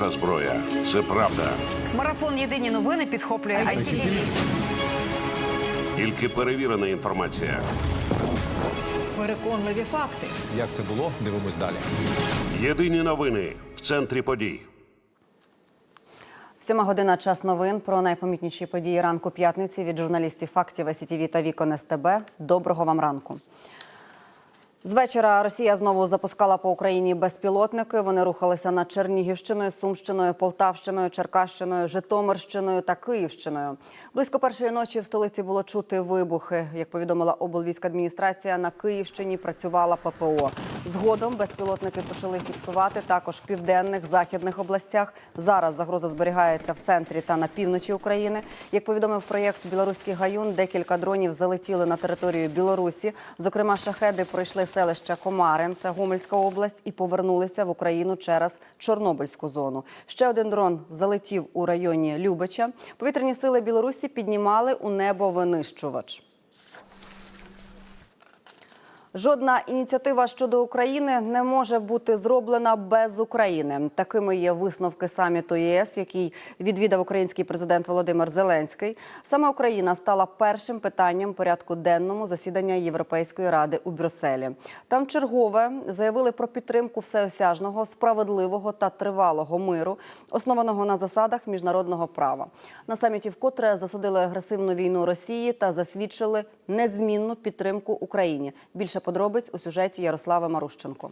наша зброя. Це правда. Марафон Єдині новини підхоплює ICTV. Тільки перевірена інформація. Переконливі факти. Як це було? Дивимось далі. Єдині новини в центрі подій. Сьома година час новин про найпомітніші події ранку п'ятниці від журналістів фактів СІТВ та Вікон СТБ. Доброго вам ранку. З вечора Росія знову запускала по Україні безпілотники. Вони рухалися над Чернігівщиною, Сумщиною, Полтавщиною, Черкащиною, Житомирщиною та Київщиною. Близько першої ночі в столиці було чути вибухи. Як повідомила облвійська адміністрація, на Київщині працювала ППО. Згодом безпілотники почали фіксувати також в південних західних областях. Зараз загроза зберігається в центрі та на півночі України. Як повідомив проєкт Білоруський гаюн, декілька дронів залетіли на територію Білорусі. Зокрема, шахеди пройшли селище Комарин, це Гомельська область, і повернулися в Україну через Чорнобильську зону. Ще один дрон залетів у районі Любича. Повітряні сили Білорусі піднімали у небо винищувач. Жодна ініціатива щодо України не може бути зроблена без України. Такими є висновки саміту ЄС, який відвідав український президент Володимир Зеленський. Саме Україна стала першим питанням порядку денному засідання Європейської ради у Брюсселі. Там чергове заявили про підтримку всеосяжного, справедливого та тривалого миру, основаного на засадах міжнародного права. На саміті вкотре засудили агресивну війну Росії та засвідчили незмінну підтримку Україні. Більше подробиць у сюжеті Ярослава Марущенко.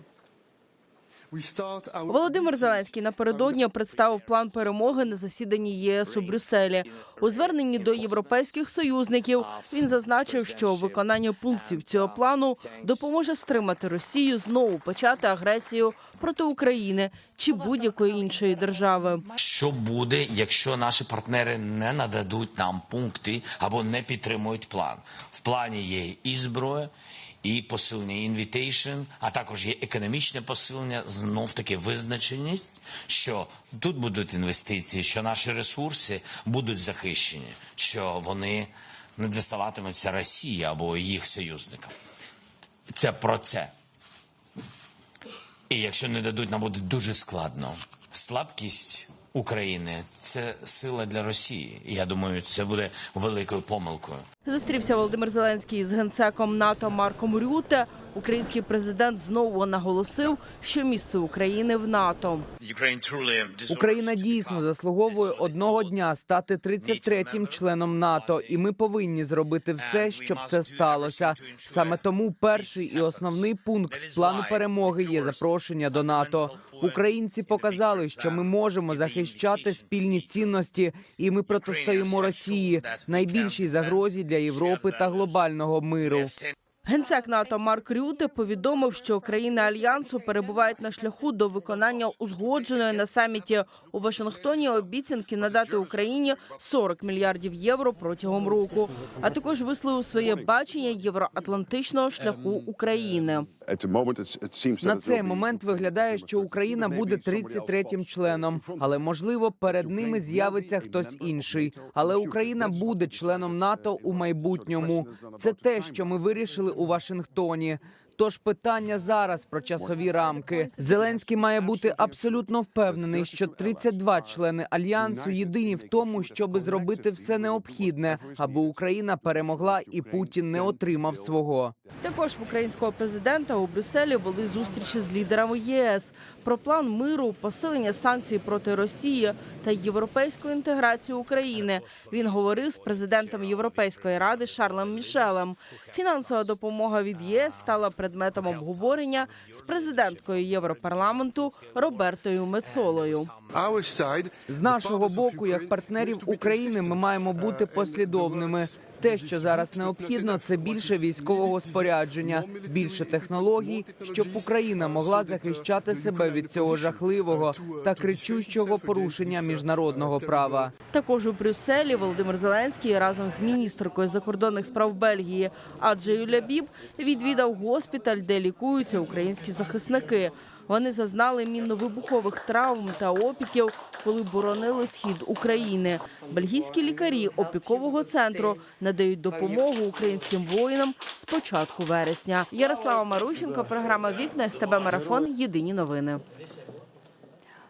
Володимир Зеленський напередодні представив план перемоги на засіданні ЄС у Брюсселі. У зверненні до європейських союзників він зазначив, що виконання пунктів цього плану допоможе стримати Росію знову почати агресію проти України чи будь-якої іншої держави. Що буде, якщо наші партнери не нададуть нам пункти або не підтримують план? В плані є і зброя, і посилення інвітейшн, а також є економічне посилення, знов таки визначеність, що тут будуть інвестиції, що наші ресурси будуть захищені, що вони не доставатимуться Росії або їх союзникам. Це про це. І якщо не дадуть, нам буде дуже складно. Слабкість України це сила для Росії. Я думаю, це буде великою помилкою. Зустрівся Володимир Зеленський з генсеком НАТО Марком Рюте. Український президент знову наголосив, що місце України в НАТО. Україна дійсно заслуговує одного дня стати 33-м членом НАТО, і ми повинні зробити все, щоб це сталося. Саме тому перший і основний пункт плану перемоги є запрошення до НАТО. Українці показали, що ми можемо захищати спільні цінності, і ми протистоїмо Росії найбільшій загрозі для Європи та глобального миру. Генсек НАТО Марк Рюте повідомив, що країни альянсу перебувають на шляху до виконання узгодженої на саміті у Вашингтоні обіцянки надати Україні 40 мільярдів євро протягом року, а також висловив своє бачення євроатлантичного шляху України. На цей момент виглядає, що Україна буде 33-м членом, але можливо перед ними з'явиться хтось інший. Але Україна буде членом НАТО у майбутньому. Це те, що ми вирішили у Вашингтоні. Тож питання зараз про часові рамки. Зеленський має бути абсолютно впевнений, що 32 члени альянсу єдині в тому, щоби зробити все необхідне, аби Україна перемогла і Путін не отримав свого. Також в українського президента у Брюсселі були зустрічі з лідерами єС про план миру, посилення санкцій проти Росії та європейську інтеграцію України. Він говорив з президентом Європейської ради Шарлем Мішелем. Фінансова допомога від ЄС стала предметом обговорення з президенткою Європарламенту Робертою Мецолою. З нашого боку, як партнерів України, ми маємо бути послідовними. Те, що зараз необхідно, це більше військового спорядження, більше технологій, щоб Україна могла захищати себе від цього жахливого та кричущого порушення міжнародного права. Також у Брюсселі Володимир Зеленський разом з міністркою закордонних справ Бельгії Аджею Лябіб відвідав госпіталь, де лікуються українські захисники. Вони зазнали мінно-вибухових травм та опіків, коли боронили схід України. Бельгійські лікарі опікового центру надають допомогу українським воїнам з початку вересня. Ярослава Марущенко, програма Вікна СТБ Марафон. Єдині новини.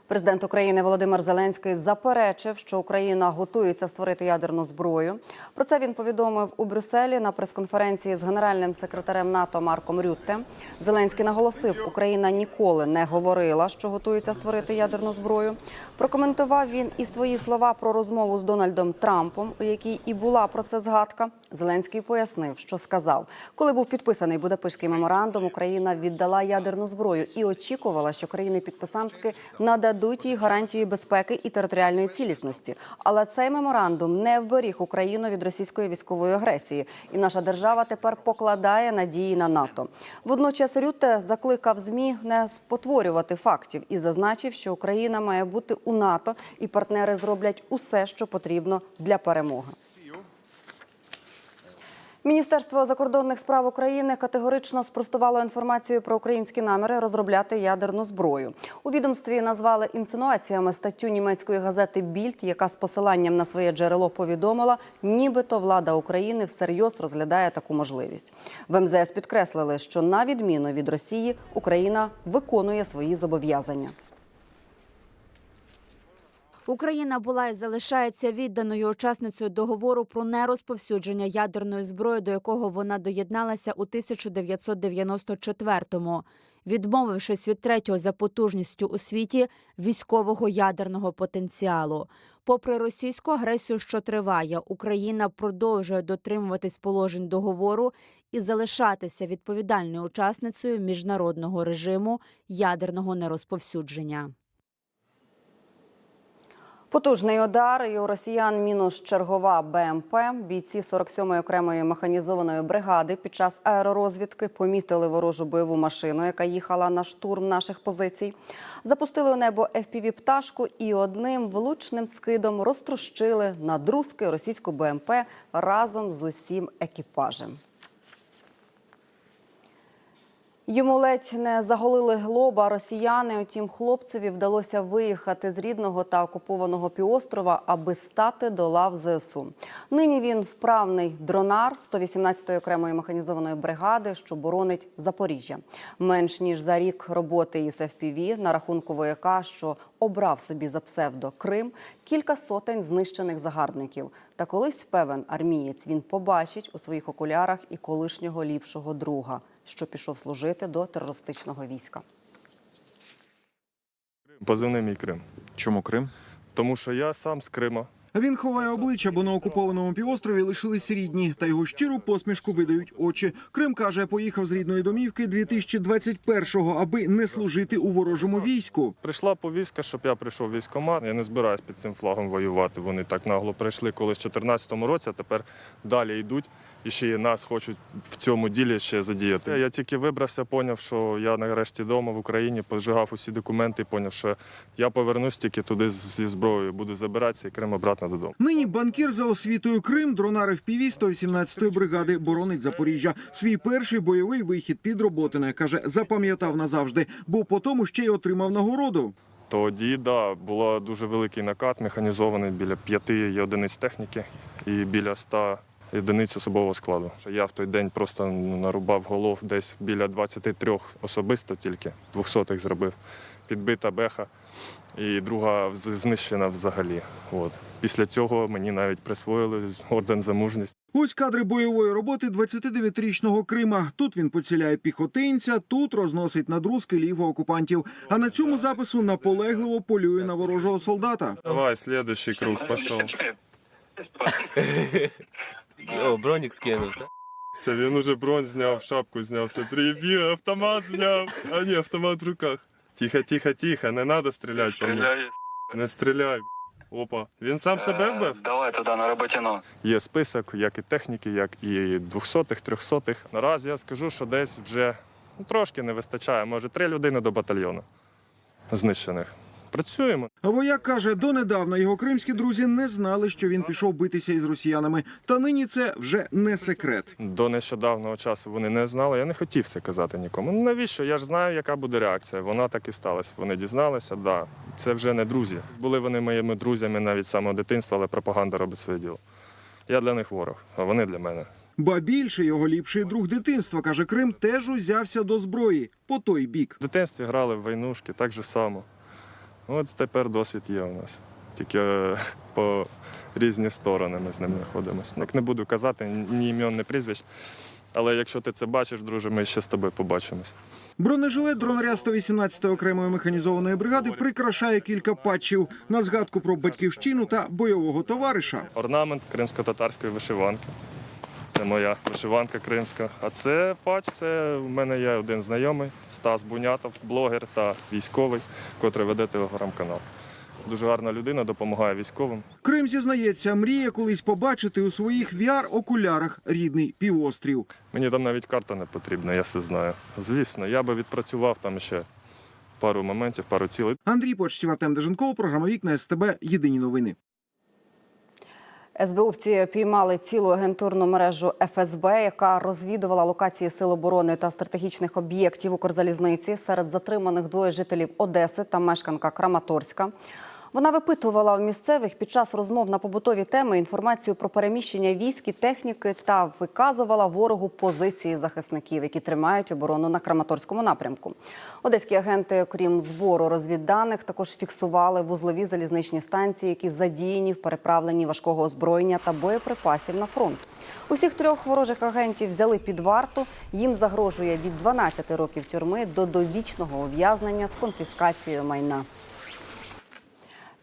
Президент України Володимир Зеленський заперечив, що Україна готується створити ядерну зброю. Про це він повідомив у Брюсселі на прес-конференції з генеральним секретарем НАТО Марком Рютте. Зеленський наголосив, Україна ніколи не говорила, що готується створити ядерну зброю. Прокоментував він і свої слова про розмову з Дональдом Трампом, у якій і була про це згадка. Зеленський пояснив, що сказав, коли був підписаний Будапештський меморандум, Україна віддала ядерну зброю і очікувала, що країни-підписантки нададуть їй гарантії безпеки і територіальної цілісності. Але цей меморандум не вберіг Україну від російської військової агресії, і наша держава тепер покладає надії на НАТО. Водночас Рютте закликав змі не спотворювати фактів і зазначив, що Україна має бути у НАТО, і партнери зроблять усе, що потрібно для перемоги. Міністерство закордонних справ України категорично спростувало інформацію про українські наміри розробляти ядерну зброю. У відомстві назвали інсинуаціями статтю німецької газети Більд, яка з посиланням на своє джерело повідомила, нібито влада України всерйоз розглядає таку можливість. В МЗС підкреслили, що на відміну від Росії Україна виконує свої зобов'язання. Україна була і залишається відданою учасницею договору про нерозповсюдження ядерної зброї, до якого вона доєдналася у 1994-му, відмовившись від третього за потужністю у світі військового ядерного потенціалу. Попри російську агресію, що триває, Україна продовжує дотримуватись положень договору і залишатися відповідальною учасницею міжнародного режиму ядерного нерозповсюдження. Потужний удар і у росіян мінус чергова БМП. Бійці 47-ї окремої механізованої бригади під час аеророзвідки помітили ворожу бойову машину, яка їхала на штурм наших позицій. Запустили у небо fpv пташку і одним влучним скидом розтрощили на друзки російську БМП разом з усім екіпажем. Йому ледь не заголили глоба росіяни. Утім, хлопцеві вдалося виїхати з рідного та окупованого півострова, аби стати до лав ЗСУ. Нині він вправний дронар 118-ї окремої механізованої бригади, що боронить Запоріжжя. Менш ніж за рік роботи із ФПВ на рахунку вояка, що обрав собі за псевдо Крим, кілька сотень знищених загарбників. Та колись певен армієць він побачить у своїх окулярах і колишнього ліпшого друга, що пішов служити до терористичного війська. Позивний мій Крим. Чому Крим? Тому що я сам з Крима. Він ховає обличчя, бо на окупованому півострові лишились рідні, та його щиру посмішку видають очі. Крим каже, поїхав з рідної домівки 2021-го, аби не служити у ворожому війську. Прийшла повістка, щоб я прийшов в військкомат. Я не збираюсь під цим флагом воювати. Вони так нагло прийшли колись в 2014 році, а тепер далі йдуть і ще й нас хочуть в цьому ділі ще задіяти. Я тільки вибрався, поняв, що я нарешті вдома в Україні, пожигав усі документи, поняв, що я повернусь тільки туди зі зброєю, буду забиратися і Крим обратно додому. Нині банкір за освітою Крим, дронар FPV 118-ї бригади боронить Запоріжжя. Свій перший бойовий вихід під Роботине каже, запам'ятав назавжди, бо по тому ще й отримав нагороду. Тоді да, було дуже великий накат, механізований біля п'яти одиниць техніки і біля ста одиниць особового складу. Я в той день просто нарубав голов десь біля 23 особисто тільки, 200-х зробив. Підбита беха і друга знищена взагалі. От. Після цього мені навіть присвоїли орден за мужність. Ось кадри бойової роботи 29-річного Крима. Тут він поціляє піхотинця, тут розносить надрузки ліво окупантів. А на цьому запису наполегливо полює на ворожого солдата. Давай, слідуючий круг пішов. О, бронік скинув, так? Все, він уже бронь зняв, шапку зняв, все приїбів, автомат зняв. А ні, автомат в руках. Тихо, тихо, тихо, не треба стріляти по мені. Не стріляй. Опа. Він сам себе вбив? Давай туди на роботіно. Є список, як і техніки, як і двохсотих, трьохсотих. Наразі я скажу, що десь вже ну, трошки не вистачає, може, три людини до батальйону знищених. Працюємо. А вояк каже, донедавна його кримські друзі не знали, що він пішов битися із росіянами. Та нині це вже не секрет. До нещодавнього часу вони не знали. Я не хотів це казати нікому. Ну навіщо? Я ж знаю, яка буде реакція. Вона так і сталася. Вони дізналися, да. Це вже не друзі. Були вони моїми друзями навіть з самого дитинства, але пропаганда робить своє діло. Я для них ворог, а вони для мене. Ба більше його ліпший друг дитинства, каже Крим, теж узявся до зброї по той бік. В дитинстві грали в войнушки, так же само. От тепер досвід є у нас. Тільки е, по різні сторони ми з ним знаходимося. Як не буду казати ні імен, ні прізвищ. Але якщо ти це бачиш, друже, ми ще з тобою побачимось. Бронежилет дронаря 118-ї окремої механізованої бригади прикрашає кілька патчів на згадку про батьківщину та бойового товариша. Орнамент кримсько-татарської вишиванки. Це моя вишиванка кримська. А це патч, це в мене є один знайомий Стас Бунятов, блогер та військовий, котрий веде телеграм-канал. Дуже гарна людина, допомагає військовим. Крим зізнається, мріє колись побачити у своїх VR-окулярах рідний півострів. Мені там навіть карта не потрібна, я все знаю. Звісно, я би відпрацював там ще пару моментів, пару цілей. Андрій Почтів, Артем Деженков, програма Вікна СТБ. Єдині новини. СБУвці піймали цілу агентурну мережу ФСБ, яка розвідувала локації сил оборони та стратегічних об'єктів Укрзалізниці. Серед затриманих двоє жителів Одеси та мешканка Краматорська. Вона випитувала в місцевих під час розмов на побутові теми інформацію про переміщення військ і техніки та виказувала ворогу позиції захисників, які тримають оборону на Краматорському напрямку. Одеські агенти, крім збору розвідданих, також фіксували вузлові залізничні станції, які задіяні в переправленні важкого озброєння та боєприпасів на фронт. Усіх трьох ворожих агентів взяли під варту. Їм загрожує від 12 років тюрми до довічного ув'язнення з конфіскацією майна.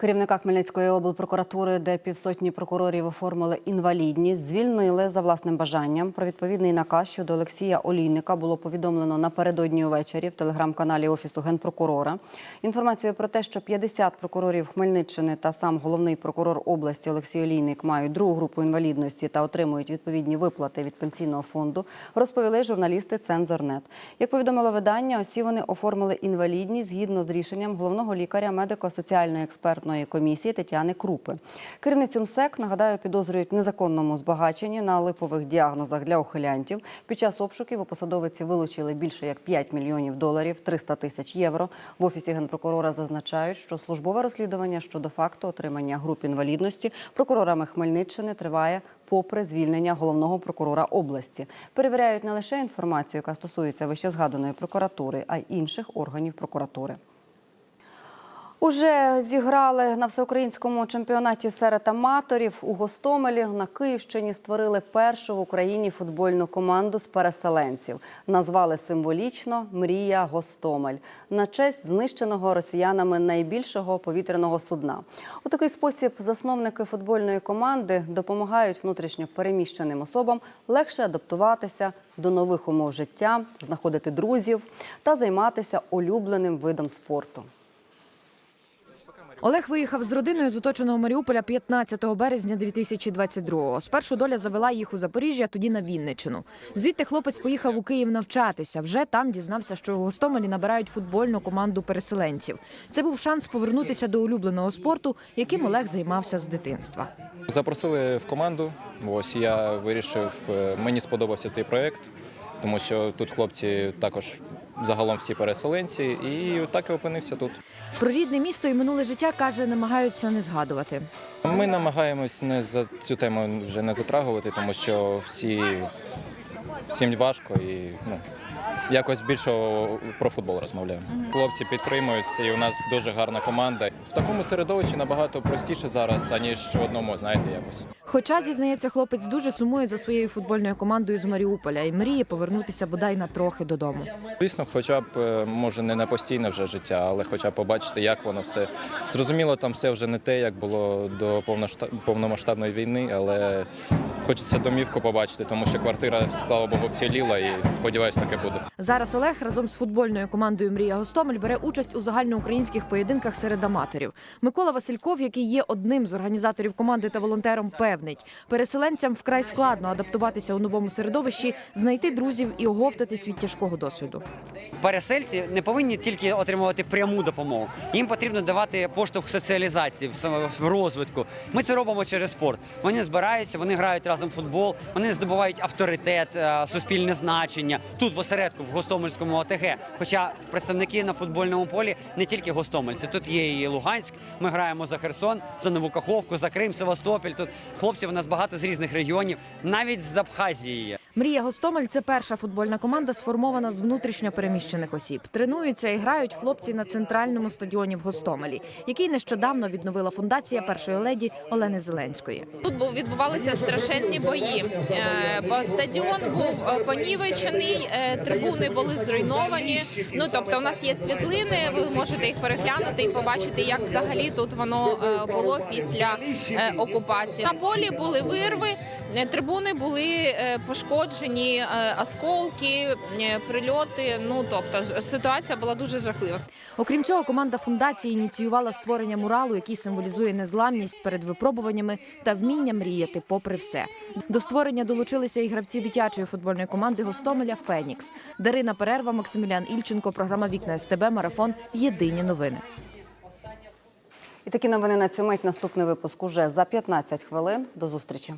Керівника Хмельницької облпрокуратури, де півсотні прокурорів оформили інвалідність, звільнили за власним бажанням. Про відповідний наказ щодо Олексія Олійника було повідомлено напередодні увечері в телеграм-каналі Офісу генпрокурора. Інформацію про те, що 50 прокурорів Хмельниччини та сам головний прокурор області Олексій Олійник мають другу групу інвалідності та отримують відповідні виплати від пенсійного фонду, розповіли журналісти Цензорнет. Як повідомило видання, усі вони оформили інвалідність згідно з рішенням головного лікаря медико-соціальної експертної комісії Тетяни Крупи. Керівницю МСЕК, нагадаю, підозрюють незаконному збагаченні на липових діагнозах для ухилянтів. Під час обшуків у посадовиці вилучили більше як 5 мільйонів доларів, 300 тисяч євро. В офісі генпрокурора зазначають, що службове розслідування щодо факту отримання груп інвалідності прокурорами Хмельниччини триває попри звільнення головного прокурора області. Перевіряють не лише інформацію, яка стосується вищезгаданої прокуратури, а й інших органів прокуратури. Уже зіграли на всеукраїнському чемпіонаті серед аматорів у Гостомелі на Київщині створили першу в Україні футбольну команду з переселенців. Назвали символічно Мрія Гостомель на честь знищеного росіянами найбільшого повітряного судна. У такий спосіб засновники футбольної команди допомагають внутрішньо переміщеним особам легше адаптуватися до нових умов життя, знаходити друзів та займатися улюбленим видом спорту. Олег виїхав з родиною з оточеного Маріуполя 15 березня 2022-го. Спершу доля завела їх у Запоріжжя, тоді на Вінниччину. Звідти хлопець поїхав у Київ навчатися. Вже там дізнався, що у Гостомелі набирають футбольну команду переселенців. Це був шанс повернутися до улюбленого спорту, яким Олег займався з дитинства. Запросили в команду. Ось я вирішив, е, мені сподобався цей проєкт, тому що тут хлопці також загалом всі переселенці, і так і опинився тут. Про рідне місто і минуле життя каже, намагаються не згадувати. Ми намагаємось не за цю тему вже не затрагувати, тому що всі всім важко і ну. Якось більше про футбол розмовляємо. Хлопці підтримують, і у нас дуже гарна команда. В такому середовищі набагато простіше зараз, аніж в одному, знаєте, якось. Хоча, зізнається, хлопець дуже сумує за своєю футбольною командою з Маріуполя і мріє повернутися бодай на трохи додому. Звісно, хоча б е, може не на постійне вже життя, але хоча б побачити, як воно все зрозуміло, там все вже не те, як було до повномасштабної війни, але хочеться домівку побачити, тому що квартира, слава Богу, вціліла і сподіваюся, таке буде. Зараз Олег разом з футбольною командою Мрія Гостомель бере участь у загальноукраїнських поєдинках серед аматорів. Микола Васильков, який є одним з організаторів команди та волонтером, певнить, переселенцям вкрай складно адаптуватися у новому середовищі, знайти друзів і оговтатись від тяжкого досвіду. пересельці не повинні тільки отримувати пряму допомогу. Їм потрібно давати поштовх соціалізації, в розвитку. Ми це робимо через спорт. Вони збираються, вони грають разом в футбол, вони здобувають авторитет, е, суспільне значення тут в осередку, в Гостомельському ОТГ. Хоча представники на футбольному полі не тільки гостомельці, тут є і Луганськ. Ми граємо за Херсон, за Нову Каховку, за Крим, Севастополь. Тут хлопців у нас багато з різних регіонів, навіть з Абхазії. Мрія Гостомель це перша футбольна команда, сформована з внутрішньо переміщених осіб. Тренуються і грають хлопці на центральному стадіоні в Гостомелі, який нещодавно відновила фундація першої леді Олени Зеленської. Тут був відбувалися страшенні бої, е, бо стадіон був е, понівечений, е, трибуни були зруйновані. Ну тобто, у нас є світлини. Ви можете їх переглянути і побачити, як взагалі тут воно було після окупації. На полі були вирви, трибуни були е, пошкоджені, е, осколки, е, прильоти. Ну тобто, ж- ситуація була дуже жахлива. Окрім цього, команда фундації ініціювала створення муралу, який символізує незламність перед випробуваннями та вміння мріяти попри все. До створення долучилися і гравці дитячої футбольної команди Гостомеля Фенікс. Дарина Перерва, Максимілян Ільченко, програма Вікна СТБ, Марафон. Єдині новини. І такі новини на цю мить. Наступний випуск уже за 15 хвилин. До зустрічі.